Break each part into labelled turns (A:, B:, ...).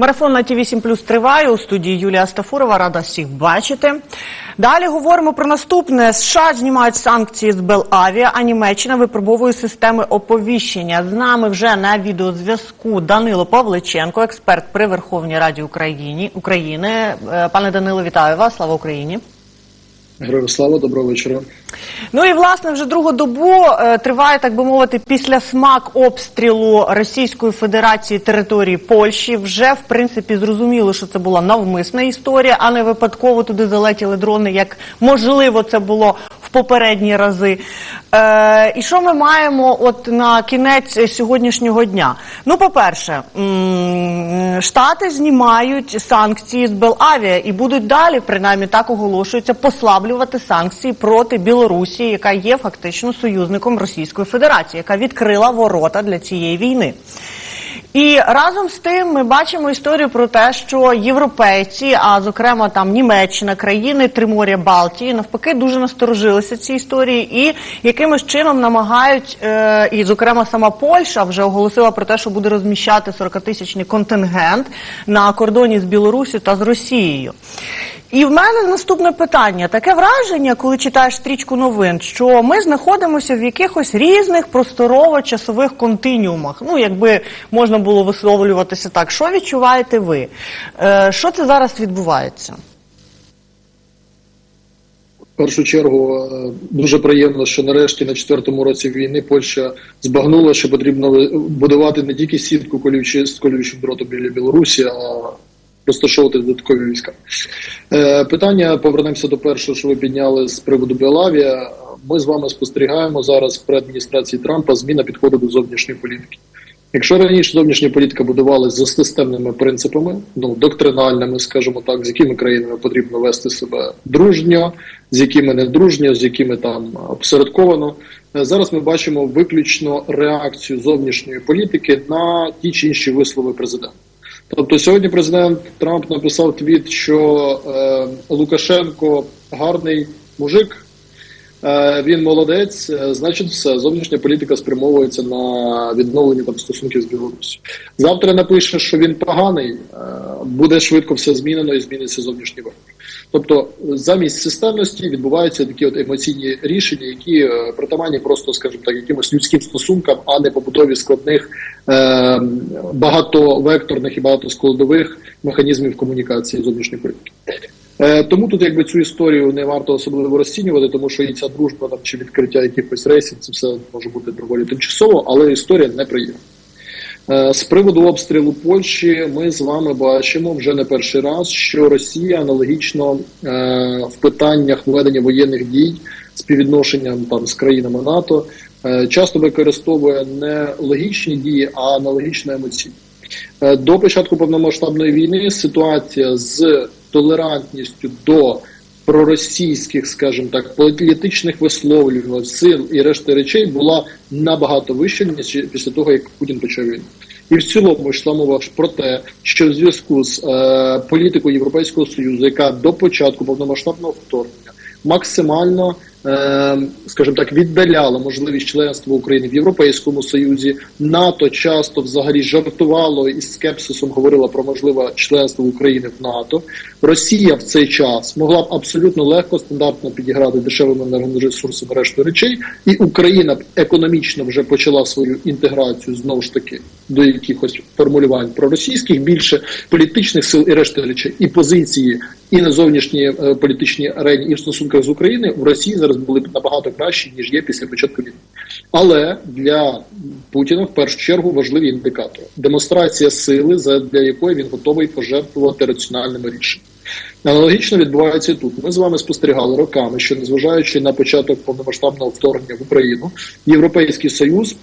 A: Марафон на ТВ 8 Плюс триває у студії Юлія Стафурова. Рада всіх бачити. Далі говоримо про наступне. США знімають санкції з Белавія, а Німеччина випробовує системи оповіщення. З нами вже на відеозв'язку Данило Павличенко, експерт при Верховній Раді України. України. Е, Пане Данило, вітаю вас. Слава Україні.
B: Героям слава, доброго вечора.
A: Ну і власне вже другу добу е, триває, так би мовити, після смак обстрілу Російської Федерації території Польщі. Вже в принципі зрозуміло, що це була навмисна історія, а не випадково туди залетіли дрони, як можливо це було в попередні рази. Е, і що ми маємо от на кінець сьогоднішнього дня? Ну, по-перше, Штати знімають санкції з Белавія і будуть далі, принаймні так оголошується, послаблювати санкції проти Білорусі, яка є фактично союзником Російської Федерації, яка відкрила ворота для цієї війни. І разом з тим ми бачимо історію про те, що європейці, а зокрема там Німеччина, країни Триморя Балтії, навпаки, дуже насторожилися ці історії і якимось чином намагають, е, і зокрема сама Польща вже оголосила про те, що буде розміщати 40-тисячний контингент на кордоні з Білорусі та з Росією. І в мене наступне питання: таке враження, коли читаєш стрічку новин, що ми знаходимося в якихось різних просторово-часових континіумах. Ну, якби можна було висловлюватися так, що відчуваєте ви? Е, що це зараз відбувається?
B: В першу чергу е, дуже приємно, що нарешті на четвертому році війни Польща збагнула, що потрібно будувати не тільки сітку колючі з колючим дротом біля Білорусі, а розташовувати додаткові війська. Е, питання повернемося до першого, що ви підняли з приводу Білавія. Ми з вами спостерігаємо зараз при адміністрації Трампа зміна підходу до зовнішньої політики. Якщо раніше зовнішня політика будувалася за системними принципами, ну доктринальними, скажімо так, з якими країнами потрібно вести себе дружньо, з якими не дружньо, з якими там обсередковано. Е, зараз ми бачимо виключно реакцію зовнішньої політики на ті чи інші вислови президента. Тобто сьогодні президент Трамп написав твіт, що е, Лукашенко гарний мужик. Е, він молодець, е, значить, все зовнішня політика спрямовується на відновлення там стосунків з Білорусі. Завтра напише, що він поганий, е, буде швидко все змінено і зміниться зовнішній вектор. Тобто, замість системності відбуваються такі от емоційні рішення, які притаманні просто, скажімо так, якимось людським стосункам, а не побутові складних багатовекторних і багатоскладових механізмів комунікації зовнішньої політики. Е, тому тут якби цю історію не варто особливо розцінювати, тому що і ця дружба там чи відкриття якихось рейсів, це все може бути доволі тимчасово, але історія неприємна. Е, з приводу обстрілу Польщі ми з вами бачимо вже не перший раз, що Росія аналогічно е, в питаннях ведення воєнних дій співвідношенням там з країнами НАТО часто використовує не логічні дії, а аналогічно емоційні. До початку повномасштабної війни ситуація з толерантністю до проросійських, скажімо так, політичних висловлювань, сил і решти речей була набагато вища ніж після того, як Путін почав війну. І в цілому йшла мова про те, що в зв'язку з е, політикою Європейського союзу, яка до початку повномасштабного вторгнення максимально Е, скажімо так, віддаляла можливість членства України в Європейському Союзі. НАТО часто взагалі жартувало і скепсисом говорила про можливе членство України в НАТО. Росія в цей час могла б абсолютно легко стандартно підіграти дешевими енергоресурсами решту речей, і Україна б економічно вже почала свою інтеграцію знову ж таки до якихось формулювань проросійських більше політичних сил і решти речей, і позиції і на зовнішній е, політичній арені, і в стосунках з Україною в Росії зараз були б набагато кращі ніж є після початку війни. Але для Путіна в першу чергу важливі індикатори: демонстрація сили, для якої він готовий пожертвувати раціональними рішеннями. Аналогічно відбувається тут. Ми з вами спостерігали роками, що незважаючи на початок повномасштабного вторгнення в Україну, Європейський Союз.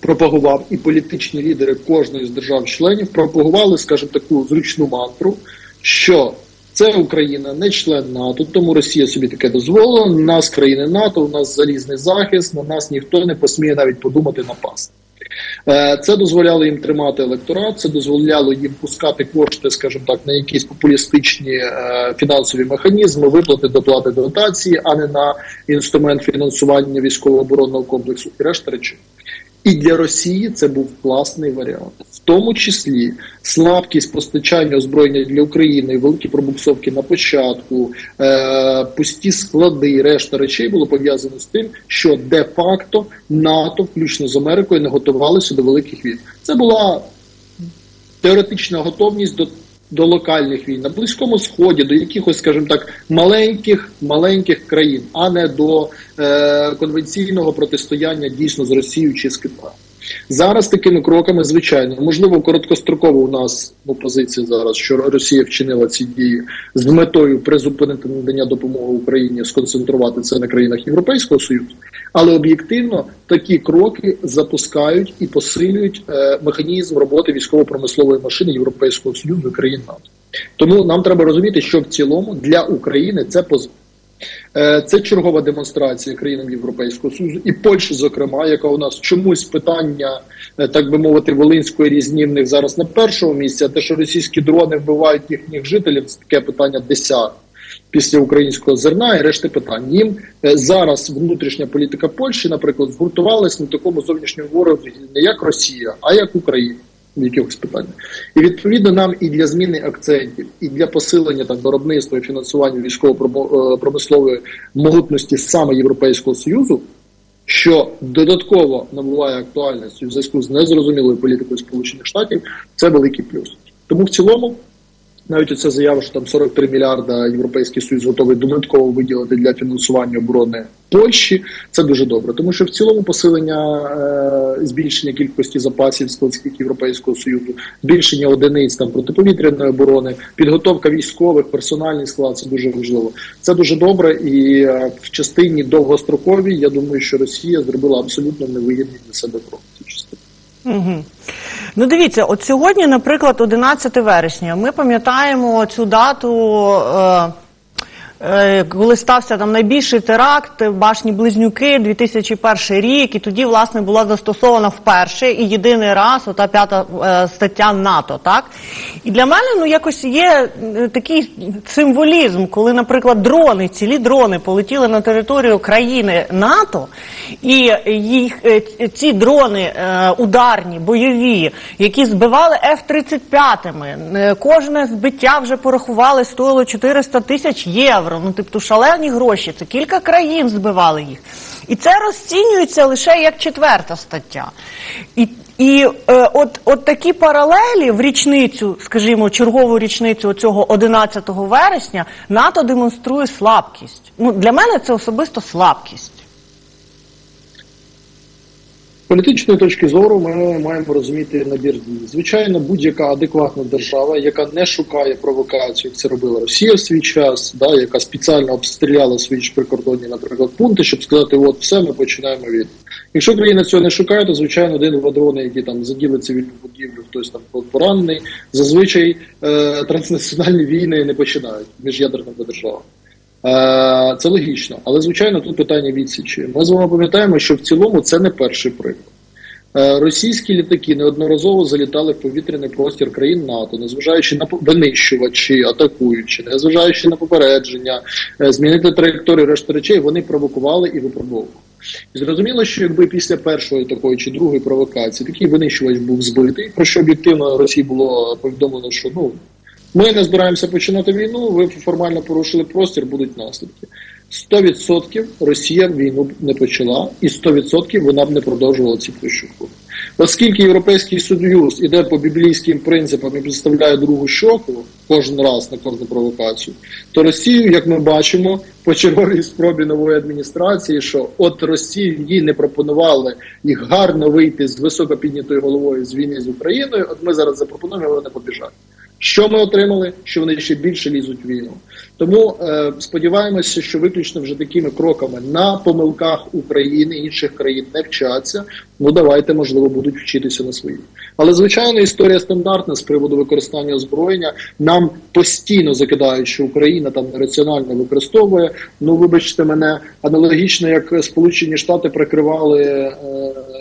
B: Пропагував і політичні лідери кожної з держав-членів пропагували, скажімо, таку зручну мантру, що це Україна не член НАТО, тому Росія собі таке дозволила. У нас країни НАТО, у нас залізний захист, на нас ніхто не посміє навіть подумати напасти. Е, це дозволяло їм тримати електорат, це дозволяло їм пускати кошти, скажімо так, на якісь популістичні е, фінансові механізми, виплати доплати дотації, а не на інструмент фінансування військово-оборонного комплексу і решта речей. І для Росії це був класний варіант, в тому числі слабкість постачання озброєння для України, великі пробуксовки на початку, е, пусті склади, решта речей було пов'язано з тим, що де-факто НАТО, включно з Америкою, не готувалися до великих війн. Це була теоретична готовність до. До локальних війн на близькому сході, до якихось, скажімо так, маленьких маленьких країн, а не до е, конвенційного протистояння дійсно з Росією чи з Китаєм. Зараз такими кроками, звичайно, можливо, короткостроково у нас ну, позиція зараз, що Росія вчинила ці дії з метою призупинити надання допомоги Україні, сконцентрувати це на країнах Європейського Союзу, але об'єктивно такі кроки запускають і посилюють е, механізм роботи військово-промислової машини Європейського Союзу і країн НАТО. Тому нам треба розуміти, що в цілому для України це позитив. Е, Це чергова демонстрація країнам Європейського Союзу і Польщі, зокрема, яка у нас чомусь питання, е, так би мовити, волинської різні в них зараз на першому місці, а те, що російські дрони вбивають їхніх жителів, це таке питання десят після українського зерна і решти питань. Їм е, зараз внутрішня політика Польщі, наприклад, згуртувалась на такому зовнішньому ворозі не як Росія, а як Україна. В якихось питаннях. І відповідно нам і для зміни акцентів, і для посилення там виробництва і фінансування військово-промислової могутності саме Європейського Союзу, що додатково набуває актуальності в зв'язку з незрозумілою політикою Сполучених Штатів, це великий плюс. Тому в цілому. Навіть оця заява, що там 43 мільярда Європейський Союз готовий додатково виділити для фінансування оборони Польщі. Це дуже добре, тому що в цілому посилення е, збільшення кількості запасів складських Європейського Союзу, збільшення одиниць там протиповітряної оборони, підготовка військових, персональний склад це дуже важливо. Це дуже добре, і е, в частині довгостроковій я думаю, що Росія зробила абсолютно невигідний для себе крок в цій частині.
A: Угу. Ну, дивіться, от сьогодні, наприклад, 11 вересня, ми пам'ятаємо цю дату. Е- коли стався там найбільший теракт башні Близнюки 2001 рік, і тоді власне була застосована вперше і єдиний раз ота п'ята е, стаття НАТО. Так і для мене ну якось є е, такий символізм, коли, наприклад, дрони, цілі дрони полетіли на територію країни НАТО, і їх ці дрони ударні, бойові, які збивали F-35, кожне збиття вже порахували, стоїло 400 тисяч євро євро. Ну, тобто шалені гроші. Це кілька країн збивали їх. І це розцінюється лише як четверта стаття. І і е, от от такі паралелі в річницю, скажімо, чергову річницю цього 11 вересня НАТО демонструє слабкість. Ну, Для мене це особисто слабкість
B: політичної точки зору ми маємо розуміти набір дій. Звичайно, будь-яка адекватна держава, яка не шукає провокацію, як це робила Росія в свій час, да, яка спеціально обстріляла свої ж прикордонні, наприклад, пункти, щоб сказати, от все, ми починаємо від. Якщо країна цього не шукає, то звичайно один-два дрони, які там заділи цивільну будівлю, хтось там поранений, зазвичай е, транснаціональні війни не починають між ядерними державами. Е, це логічно, але звичайно тут питання відсічі. Ми з вами пам'ятаємо, що в цілому це не перший приклад. Е, російські літаки неодноразово залітали в повітряний простір країн НАТО, незважаючи на винищувачі, атакуючи, незважаючи на попередження, е, змінити траєкторію решти речей, вони провокували і випробовували. І зрозуміло, що якби після першої такої чи другої провокації такий винищувач був збитий, про що об'єктивно Росії було повідомлено, що ну ми не збираємося починати війну. Ви формально порушили простір, будуть наслідки. 100% Росія війну не почала, і 100% вона б не продовжувала ці прощуку. Оскільки Європейський Союз іде по біблійським принципам і представляє другу щоку кожен раз на кожну провокацію, то Росію, як ми бачимо, по черговій спробі нової адміністрації, що от Росії не пропонували їх гарно вийти з високо піднятою головою з війни з Україною. От ми зараз запропонуємо, вони побіжать. Що ми отримали? Що вони ще більше лізуть в війну. Тому е, сподіваємося, що виключно вже такими кроками на помилках України інших країн не вчаться. Ну давайте, можливо, будуть вчитися на своїх. Але звичайно, історія стандартна з приводу використання озброєння. Нам постійно закидають, що Україна там раціонально використовує. Ну, вибачте мене, аналогічно як Сполучені Штати прикривали е,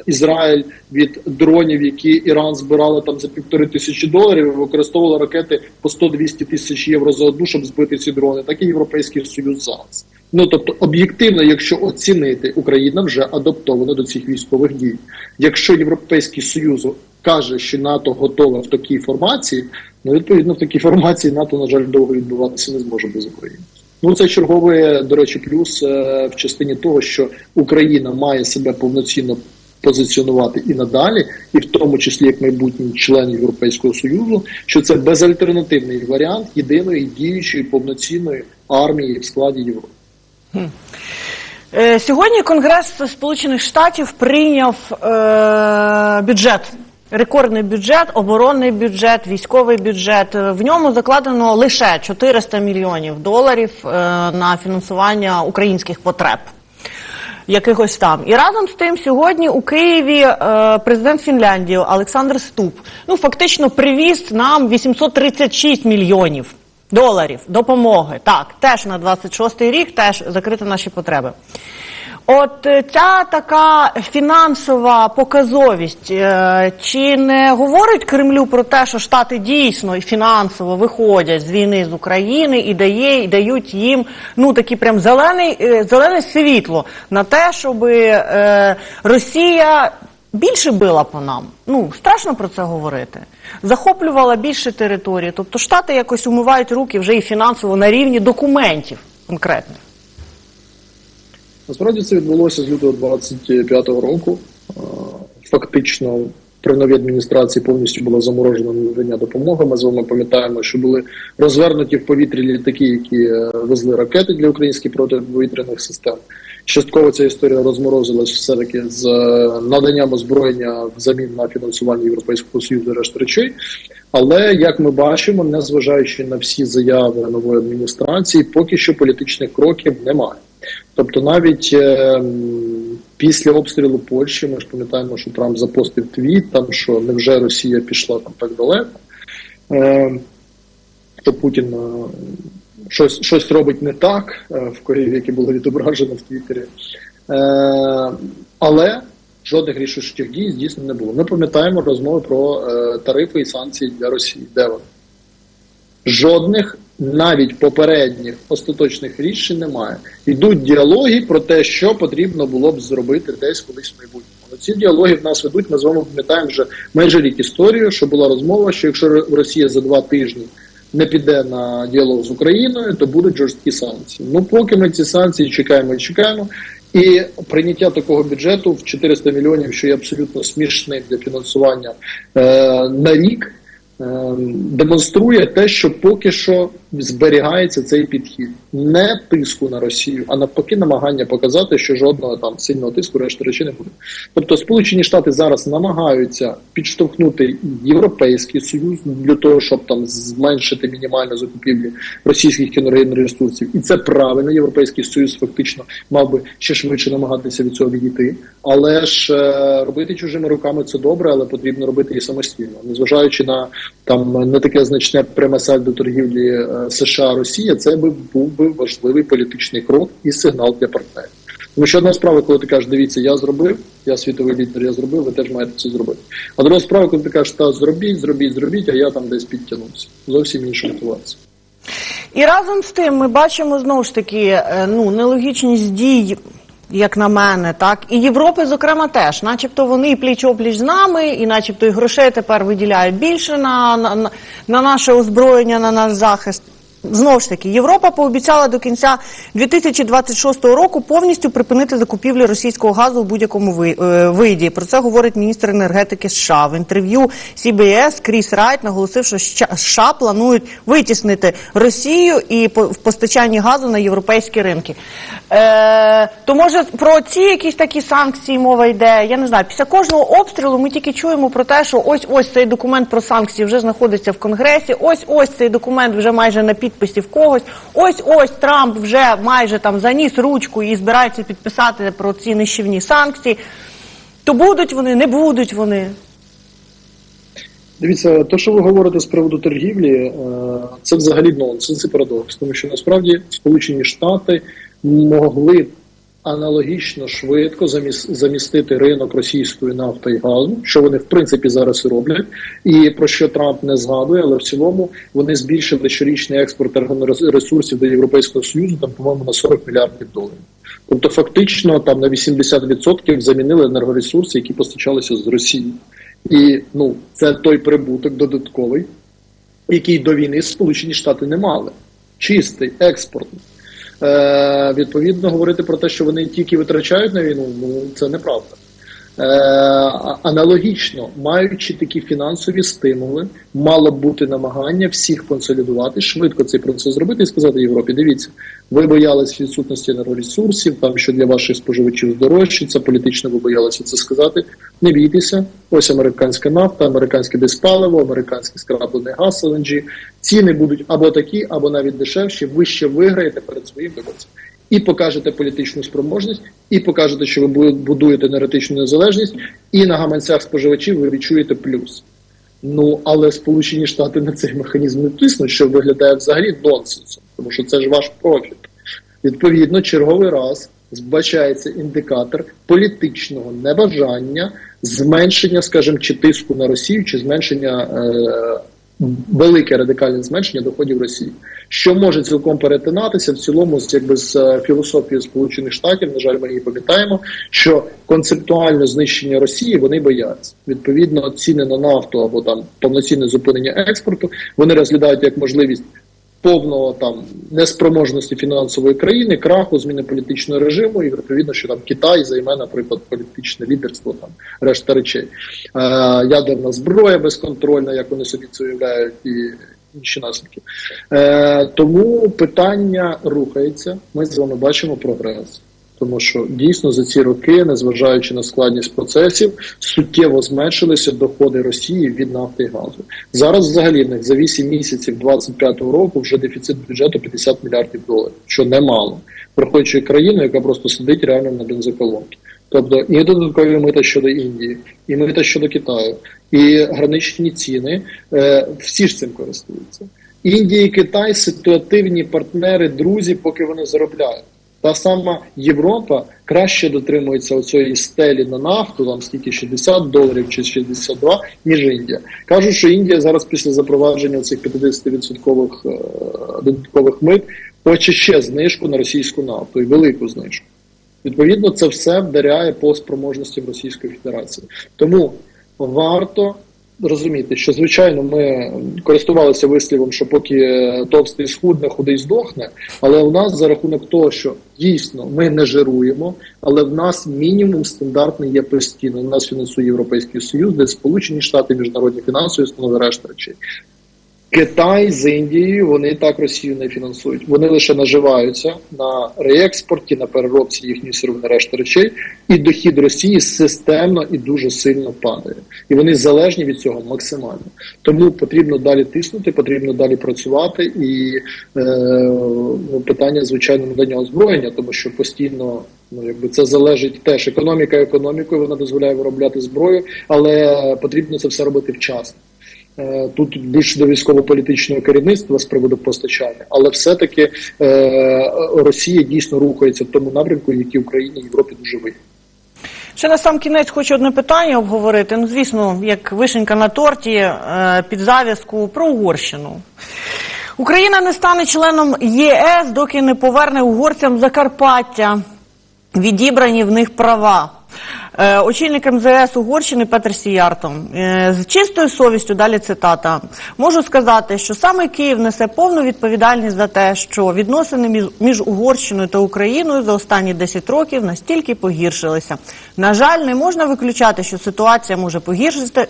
B: Ізраїль від дронів, які Іран збирали там за півтори тисячі доларів, і використовували ракети по 100-200 тисяч євро за одну, щоб збити ці дрони, так і Європейський Союз зараз. Ну тобто, об'єктивно, якщо оцінити, Україна вже адаптована до цих військових дій. Якщо Європейський Союз каже, що НАТО готове в такій формації, ну відповідно в такій формації НАТО, на жаль, довго відбуватися не зможе без України. Ну це черговий, до речі, плюс е, в частині того, що Україна має себе повноцінно позиціонувати і надалі, і в тому числі як майбутній член Європейського союзу, що це безальтернативний варіант єдиної діючої повноцінної армії в складі Європи.
A: Е, Сьогодні Конгрес Сполучених Штатів прийняв е, бюджет. Рекордний бюджет, оборонний бюджет, військовий бюджет. Е, В ньому закладено лише 400 мільйонів доларів е, на фінансування українських потреб. Якихось там. І разом з тим сьогодні у Києві е, президент Фінляндії Олександр Ступ ну фактично привіз нам 836 мільйонів доларів допомоги. Так, теж на 26-й рік, теж закрити наші потреби. От е, ця така фінансова показовість, е, чи не говорить Кремлю про те, що Штати дійсно фінансово виходять з війни з України і дає, і дають їм ну такі прям зелений, е, зелене світло на те, щоб Росія більше била по нам. Ну страшно про це говорити. Захоплювала більше території. Тобто Штати якось умивають руки вже і фінансово на рівні документів конкретних.
B: Насправді це відбулося з лютого 25-го року. Фактично, при новій адміністрації повністю була заморожена надання допомоги. Ми з вами пам'ятаємо, що були розвернуті в повітрі літаки, які е, везли ракети для українських протиповітряних систем. Частково ця історія розморозилась все-таки з е, наданням озброєння взамін на фінансування Європейського Союзу решт речей. Але як ми бачимо, незважаючи на всі заяви нової адміністрації, поки що політичних кроків немає. Тобто, навіть е, після обстрілу Польщі ми ж пам'ятаємо, що Трамп запостив твіт, там що невже Росія пішла там так далеко, е, що Путін е, щось, щось робить не так е, в Києві, яке було відображено в Твіттері. Е, але жодних рішучих дій здійснено не було. Ми пам'ятаємо розмови про е, тарифи і санкції для Росії. Де вони? Жодних навіть попередніх остаточних рішень немає. Йдуть діалоги про те, що потрібно було б зробити десь колись в майбутньому. Але ці діалоги в нас ведуть. Ми з вами пам'ятаємо вже майже рік історію, що була розмова, що якщо Росія за два тижні не піде на діалог з Україною, то будуть жорсткі санкції. Ну поки ми ці санкції чекаємо і чекаємо. І прийняття такого бюджету в 400 мільйонів, що є абсолютно смішним для фінансування е, на рік, е, демонструє те, що поки що зберігається цей підхід не тиску на Росію, а навпаки, намагання показати, що жодного там сильного тиску решти речей не буде. Тобто, Сполучені Штати зараз намагаються підштовхнути Європейський Союз для того, щоб там зменшити мінімальну закупівлі російських енергійних ресурсів, і це правильно. Європейський Союз фактично мав би ще швидше намагатися від цього відійти. Але ж е, робити чужими руками це добре, але потрібно робити і самостійно, незважаючи на там не таке значне пряме сальдо торгівлі е, США Росія, це би був би важливий політичний крок і сигнал для партнерів. Тому що одна справа, коли ти кажеш, дивіться, я зробив, я світовий лідер, я зробив, ви теж маєте це зробити. А друга справа, коли ти кажеш, та зробіть, зробіть, зробіть, а я там десь підтягнувся. Зовсім інша мотивація.
A: І разом з тим ми бачимо знову ж таки е, ну, нелогічність дій, як на мене, так і Європи, зокрема, теж, начебто вони пліч опліч з нами, і начебто і грошей тепер виділяють більше на, на- на наше озброєння, на наш захист. Знову ж таки, Європа пообіцяла до кінця 2026 року повністю припинити закупівлі російського газу в будь-якому е, виді. Про це говорить міністр енергетики США. В інтерв'ю CBS Кріс Райт наголосив, що США планують витіснити Росію і в постачанні газу на європейські ринки. Е, то може про ці якісь такі санкції мова йде? Я не знаю. Після кожного обстрілу ми тільки чуємо про те, що ось ось цей документ про санкції вже знаходиться в Конгресі. Ось ось цей документ вже майже на підписі в когось. Ось ось Трамп вже майже там заніс ручку і збирається підписати про ці нищівні санкції. То будуть вони, не будуть вони.
B: Дивіться, то, що ви говорите з приводу торгівлі, е, це взагалі нонсенс і парадокс, тому що насправді Сполучені Штати могли аналогічно швидко заміс- замістити ринок російської нафти і газу, що вони в принципі зараз і роблять, і про що Трамп не згадує, але в цілому вони збільшили щорічний експорт енергоресурсів до Європейського Союзу, там, по-моєму, на 40 мільярдів доларів. Тобто, фактично, там на 80% замінили енергоресурси, які постачалися з Росії. І ну, це той прибуток додатковий, який до війни Сполучені Штати не мали. Чистий, експортний. Е, відповідно, говорити про те, що вони тільки витрачають на війну, ну це неправда. Е, аналогічно, маючи такі фінансові стимули, мало б бути намагання всіх консолідувати, швидко цей процес зробити і сказати Європі: дивіться, ви боялись відсутності енергоресурсів, там що для ваших споживачів здорожчиться, політично ви боялися це сказати. Не бійтеся, ось американська нафта, американське диспаливо, американський скраплений газ LNG. Ціни будуть або такі, або навіть дешевші. Ви ще виграєте перед своїм виборцем. І покажете політичну спроможність, і покажете, що ви будуєте енергетичну незалежність, і на гаманцях споживачів ви відчуєте плюс. Ну але Сполучені Штати на цей механізм не тиснуть, що виглядає взагалі нонсенсом, тому що це ж ваш профіт. Відповідно, черговий раз збачається індикатор політичного небажання, зменшення, скажімо, чи тиску на Росію, чи зменшення е, велике радикальне зменшення доходів Росії, що може цілком перетинатися в цілому з якби з е, філософією Сполучених Штатів. На жаль, ми її пам'ятаємо, що концептуальне знищення Росії вони бояться. Відповідно, ціни на нафту або там повноцінне зупинення експорту вони розглядають як можливість повного там неспроможності фінансової країни, краху, зміни політичного режиму, і відповідно, що там Китай займе, наприклад, політичне лідерство, там решта речей, е, ядерна зброя безконтрольна, як вони собі це уявляють, і інші наслідки. Е, тому питання рухається. Ми з вами бачимо прогрес. Тому що дійсно за ці роки, незважаючи на складність процесів, суттєво зменшилися доходи Росії від нафти і газу. Зараз взагалі в за 8 місяців 25-го року вже дефіцит бюджету 50 мільярдів доларів, що немало, враховуючи країну, яка просто сидить реально на бензоколонці. Тобто і додаткові мита щодо Індії, і мита щодо Китаю, і граничні ціни, е, всі ж цим користуються. Індія і Китай ситуативні партнери, друзі, поки вони заробляють. Та сама Європа краще дотримується оцієї стелі на нафту, там скільки 60 доларів чи 62, ніж Індія. Кажуть, що Індія зараз після запровадження цих 50% е, додаткових мит хоче ще знижку на російську нафту і велику знижку. Відповідно, це все вдаряє по спроможності Російської Федерації. Тому варто розуміти, що звичайно ми користувалися вислівом, що поки е, товстий схудне, худий здохне. Але у нас за рахунок того, що дійсно ми не жируємо, але в нас мінімум стандартний є постійно. У нас фінансує Європейський Союз, де Сполучені Штати, міжнародні фінансові установи, решта речей. Китай з Індією вони так Росію не фінансують. Вони лише наживаються на реекспорті, на переробці їхньої сировини решти речей, і дохід Росії системно і дуже сильно падає. І вони залежні від цього максимально. Тому потрібно далі тиснути, потрібно далі працювати. І е, ну, питання, звичайно, надання озброєння, тому що постійно. Ну, якби це залежить теж економіка економікою, вона дозволяє виробляти зброю, але потрібно це все робити вчасно. Е, Тут більше до військово-політичного керівництва з приводу постачання, але все-таки е, Росія дійсно рухається в тому напрямку, який Україні і Європі дуже вигідно.
A: Ще на сам кінець хочу одне питання обговорити. Ну, звісно, як вишенька на торті е, під зав'язку про Угорщину. Україна не стане членом ЄС, доки не поверне угорцям Закарпаття відібрані в них права. Е, Очільник МЗС Угорщини Петр Сіярто е, з чистою совістю, далі цитата, можу сказати, що саме Київ несе повну відповідальність за те, що відносини між, Угорщиною та Україною за останні 10 років настільки погіршилися. На жаль, не можна виключати, що ситуація може погіршити,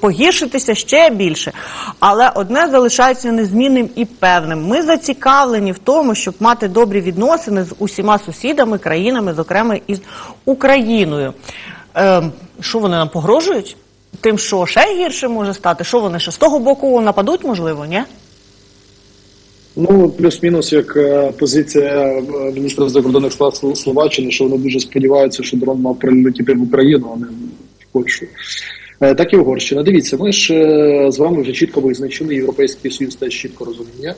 A: погіршитися ще більше. Але одне залишається незмінним і певним. Ми зацікавлені в тому, щоб мати добрі відносини з усіма сусідами, країнами, зокрема із Україною. Ем, що вони нам погрожують? Тим, що ще гірше може стати? Що вони ще з того боку нападуть, можливо, ні?
B: Ну плюс-мінус як е, позиція е, міністра закордонних справ Словаччини, що вони дуже сподіваються, що дрон мав прилетіти в Україну, а не в Польщу. Е, Так і Угорщина. Дивіться, ми ж е, з вами вже чітко визначили, Європейський Союз теж чітко розуміє.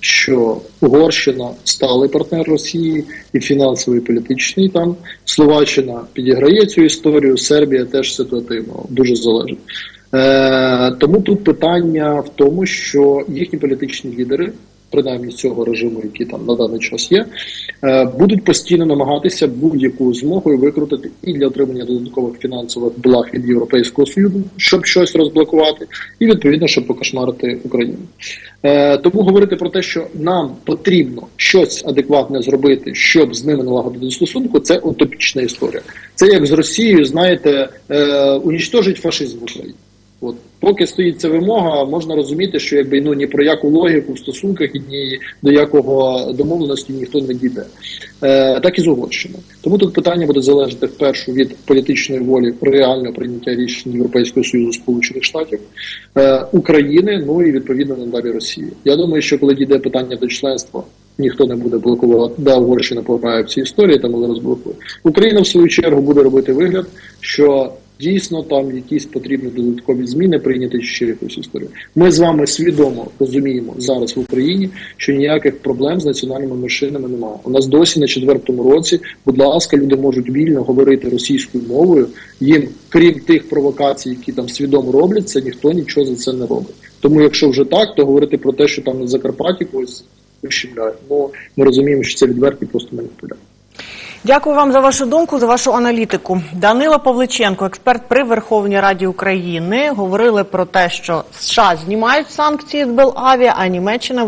B: Що Угорщина сталий партнер Росії і фінансовий, і політичний там. Словаччина підіграє цю історію, Сербія теж ситуативно, дуже залежить. Е, тому тут питання в тому, що їхні політичні лідери, принаймні цього режиму, який там на даний час є, е, будуть постійно намагатися будь-яку змогою викрутити і для отримання додаткових фінансових благ від Європейського Союзу, щоб щось розблокувати, і відповідно, щоб покошмарити Україну. Е, тому говорити про те, що нам потрібно щось адекватне зробити, щоб з ними налагодити стосунку, це утопічна історія. Це як з Росією, знаєте, е, унічтожить фашизм в Україні. От поки стоїть ця вимога, можна розуміти, що якби ну ні про яку логіку в стосунках і ні до якого домовленості ніхто не дійде. Е, так і з Угорщиною. Тому тут питання буде залежати вперше від політичної волі реального прийняття рішень Європейського союзу Сполучених Штатів е, України, ну і відповідно надалі Росії. Я думаю, що коли дійде питання до членства. Ніхто не буде блокувати, да, Угорщина пограє в цій історії, там але розблокує. Україна в свою чергу буде робити вигляд, що дійсно там якісь потрібні додаткові зміни прийняти ще якусь історію. Ми з вами свідомо розуміємо зараз в Україні, що ніяких проблем з національними меншинами немає. У нас досі на четвертому році, будь ласка, люди можуть вільно говорити російською мовою. Їм, крім тих провокацій, які там свідомо робляться, ніхто нічого за це не робить. Тому, якщо вже так, то говорити про те, що там на Закарпатті когось ущемляють. Ну ми розуміємо, що це відверті просто маніпуляції.
A: Дякую вам за вашу думку, за вашу аналітику. Данила Павличенко, експерт при Верховній Раді України, говорили про те, що США знімають санкції з Белавія, а Німеччина